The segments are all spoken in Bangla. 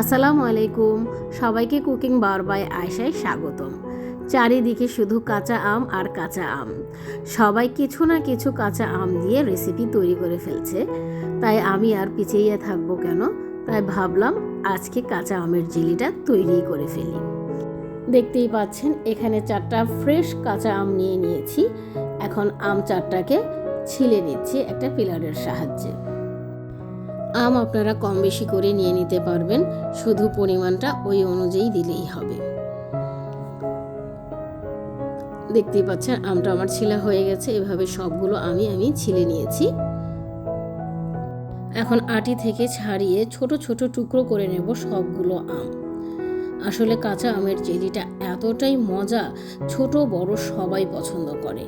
আসসালামু আলাইকুম। সবাইকে কুকিং বার বাই আয়সায় স্বাগতম। চারিদিকে শুধু কাঁচা আম আর কাঁচা আম। সবাই কিছু না কিছু কাঁচা আম দিয়ে রেসিপি তৈরি করে ফেলছে। তাই আমি আর পিছিয়ে থাকব কেন? তাই ভাবলাম আজকে কাঁচা আমের জেলিটা তৈরি করে ফেলি। দেখতেই পাচ্ছেন, এখানে চারটা ফ্রেশ কাঁচা আম নিয়ে নিয়েছি। এখন আম চারটাকে ছিলে নিচ্ছি একটা পিলারের সাহায্যে। আম আপনারা কম বেশি করে নিয়ে নিতে পারবেন, শুধু পরিমাণটা ওই অনুযায়ী দিলেই হবে। দেখতেই পাচ্ছেন, আমটা আমার ছিলা হয়ে গেছে, এভাবে সবগুলো আমি আমি ছিলে নিয়েছি। এখন আটি থেকে ছাড়িয়ে ছোট ছোট টুকরো করে নেব সবগুলো আম। আসলে কাঁচা আমের জেলিটা এতটাই মজা, ছোট বড় সবাই পছন্দ করে।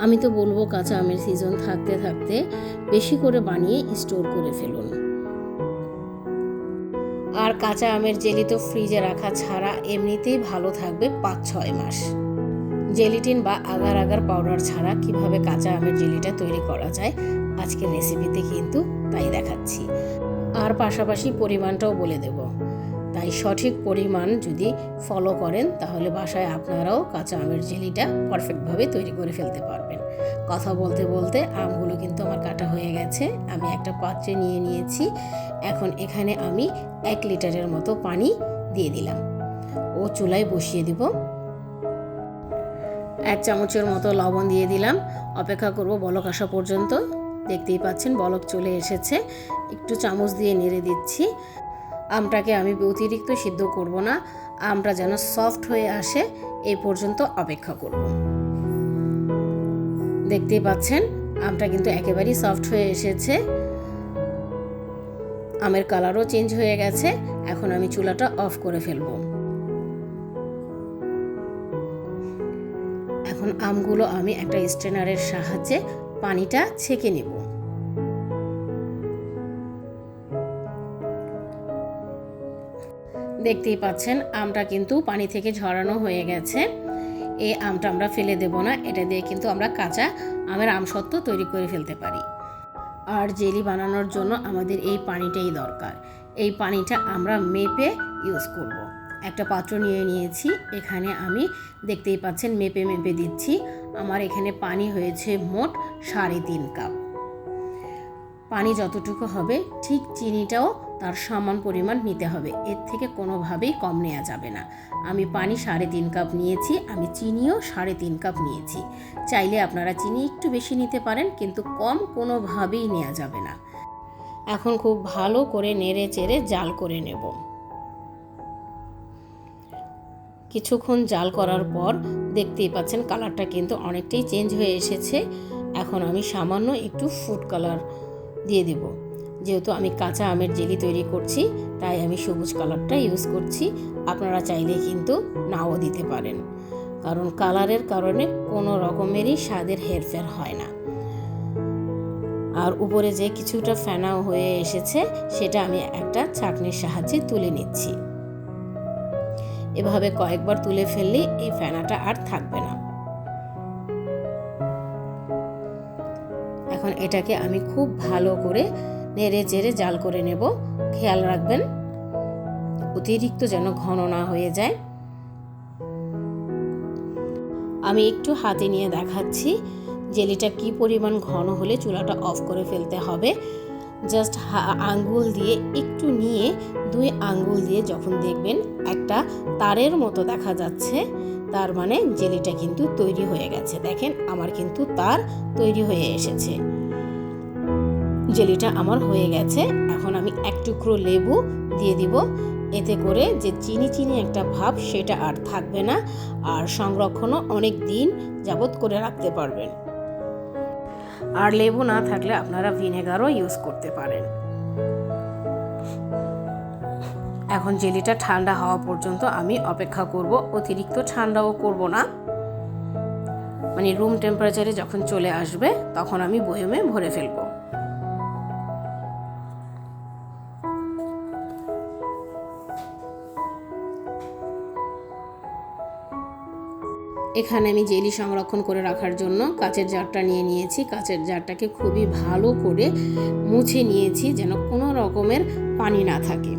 আমি তো বলব কাঁচা আমের সিজন থাকতে থাকতে বেশি করে বানিয়ে স্টোর করে ফেলুন। আর কাঁচা আমের জেলি তো ফ্রিজে রাখা ছাড়া এমনিতেই ভালো থাকবে পাঁচ ছয় মাস। জেলিটিন বা আগার আগার পাউডার ছাড়া কীভাবে কাঁচা আমের জেলিটা তৈরি করা যায় আজকের রেসিপিতে কিন্তু তাই দেখাচ্ছি। আর পাশাপাশি পরিমাণটাও বলে দেব। তাই সঠিক পরিমাণ যদি ফলো করেন, তাহলে বাসায় আপনারাও কাঁচা আমের জেলিটা পারফেক্টভাবে তৈরি করে ফেলতে পারবেন। কথা বলতে বলতে আমগুলো কিন্তু আমার কাটা হয়ে গেছে। আমি একটা পাত্রে নিয়ে নিয়েছি। এখন এখানে আমি এক লিটারের মতো পানি দিয়ে দিলাম। ও চুলায় বসিয়ে দিব। এক চামচের মতো লবণ দিয়ে দিলাম। অপেক্ষা করব বলক আসা পর্যন্ত। দেখতেই পাচ্ছেন বলক চলে এসেছে। একটু চামচ দিয়ে নেড়ে দিচ্ছি। আমটাকে আমি অতিরিক্ত সিদ্ধ করব না। আমটা যেন সফট হয়ে আসে এই পর্যন্ত অপেক্ষা করব। দেখতেই পাচ্ছেন, আমটা কিন্তু একেবারেই সফট হয়ে এসেছে। আমের কালারও চেঞ্জ হয়ে গেছে, এখন আমি চুলাটা অফ করে ফেলব। এখন আমগুলো আমি একটা স্ট্রেনারের সাহায্যে পানিটা ছেঁকে নেব। দেখতেই পাচ্ছেন, আমটা কিন্তু পানি থেকে ঝরানো হয়ে গেছে। এই আমটা আমরা ফেলে দেব না, এটা দিয়ে কিন্তু আমরা কাঁচা আমের আমসত্ত্ব তৈরি করে ফেলতে পারি। আর জেলি বানানোর জন্য আমাদের এই পানিটাই দরকার। এই পানিটা আমরা মেপে ইউজ করব। একটা পাত্র নিয়ে নিয়েছি, এখানে আমি দেখতেই পাচ্ছেন মেপে মেপে দিচ্ছি। আমার এখানে পানি হয়েছে মোট সাড়ে তিন কাপ। পানি যতটুকু হবে, ঠিক চিনিটাও তার সমান পরিমাণ নিতে হবে। এর থেকে কোনোভাবেই কম নেওয়া যাবে না। আমি পানি সাড়ে তিন কাপ নিয়েছি, আমি চিনিও সাড়ে তিন কাপ নিয়েছি। চাইলে আপনারা চিনি একটু বেশি নিতে পারেন, কিন্তু কম কোনোভাবেই নেওয়া যাবে না। এখন খুব ভালো করে নেড়ে চেড়ে জাল করে নেব। কিছুক্ষণ জাল করার পর দেখতেই পাচ্ছেন কালারটা কিন্তু অনেকটাই চেঞ্জ হয়ে এসেছে। এখন আমি সামান্য একটু ফুড কালার দিয়ে দেব। যেহেতু আমি কাঁচা আমের জেলি তৈরি করছি, তাই আমি সবুজ কালারটা ইউজ করছি। আপনারা চাইলে কিন্তু নাও দিতে পারেন। কারণ কালারের কারণে কোনো রকমেরই স্বাদের হেরফের হয় না। আর উপরে যে কিছুটা ফেনাও হয়ে এসেছে, সেটা আমি একটা ছাঁকনির সাহায্যে তুলে নিচ্ছি। এভাবে কয়েকবার তুলে ফেললে এই ফেনাটা আর থাকবে না। এখন এটাকে আমি খুব ভালো করে নেড়ে চেড়ে জাল করে নেব। খেয়াল রাখবেন, অতিরিক্ত যেন ঘন না হয়ে যায়। আমি একটু হাতে নিয়ে দেখাচ্ছি জেলিটা কি পরিমাণ ঘন হলে চুলাটা অফ করে ফেলতে হবে। জাস্ট আঙ্গুল দিয়ে একটু নিয়ে, দুই আঙ্গুল দিয়ে যখন দেখবেন একটা তারের মতো দেখা যাচ্ছে, তার মানে জেলিটা কিন্তু তৈরি হয়ে গেছে। দেখেন, আমার কিন্তু তার তৈরি হয়ে এসেছে। জেলিটা আমার হয়ে গেছে। এখন আমি এক টুকরো লেবু দিয়ে দিব। এতে করে যে চিনি চিনি একটা ভাব সেটা আর থাকবে না। আর সংরক্ষণও অনেক দিন যাবত করে রাখতে পারবেন। আর লেবু না থাকলে আপনারা ভিনেগারও ইউজ করতে পারেন। এখন জেলিটা ঠান্ডা হওয়া পর্যন্ত আমি অপেক্ষা করব। অতিরিক্ত ঠান্ডাও করব না। মানে রুম টেম্পারেচারে যখন চলে আসবে, তখন আমি বয়মে ভরে ফেলব। এখানে আমি জেলি সংরক্ষণ করে রাখার জন্য কাচের জারটা নিয়ে নিয়েছি। কাচের জারটাকে খুবই ভালো করে মুছে নিয়েছি যেন কোনো রকমের পানি না থাকে।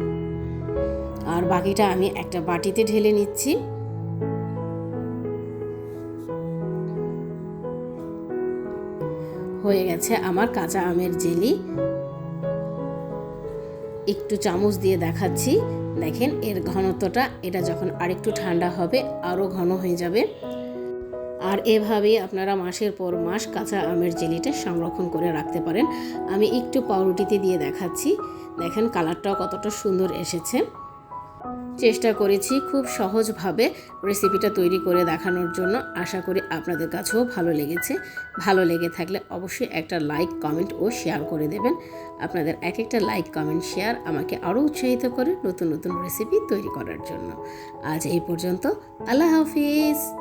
আর বাকিটা আমি একটা বাটিতে ঢেলে নিচ্ছি। হয়ে গেছে আমার কাঁচা আমের জেলি। একটু চামচ দিয়ে দেখাচ্ছি। দেখেন এর ঘনত্বটা, এটা যখন আরেকটু ঠান্ডা হবে আরও ঘন হয়ে যাবে। আর এভাবেই আপনারা মাসের পর মাস কাঁচা আমের জেলিটা সংরক্ষণ করে রাখতে পারেন। আমি একটু পাউরুটিতে দিয়ে দেখাচ্ছি। দেখেন কালারটাও কতটা সুন্দর এসেছে। চেষ্টা করেছি খুব সহজভাবে রেসিপিটা তৈরি করে দেখানোর জন্য। আশা করি আপনাদের কাছেও ভালো লেগেছে। ভালো লেগে থাকলে অবশ্যই একটা লাইক, কমেন্ট ও শেয়ার করে দেবেন। আপনাদের এক একটা লাইক, কমেন্ট, শেয়ার আমাকে আরও উৎসাহিত করে নতুন নতুন রেসিপি তৈরি করার জন্য। আজ এই পর্যন্ত। আল্লাহ হাফিজ।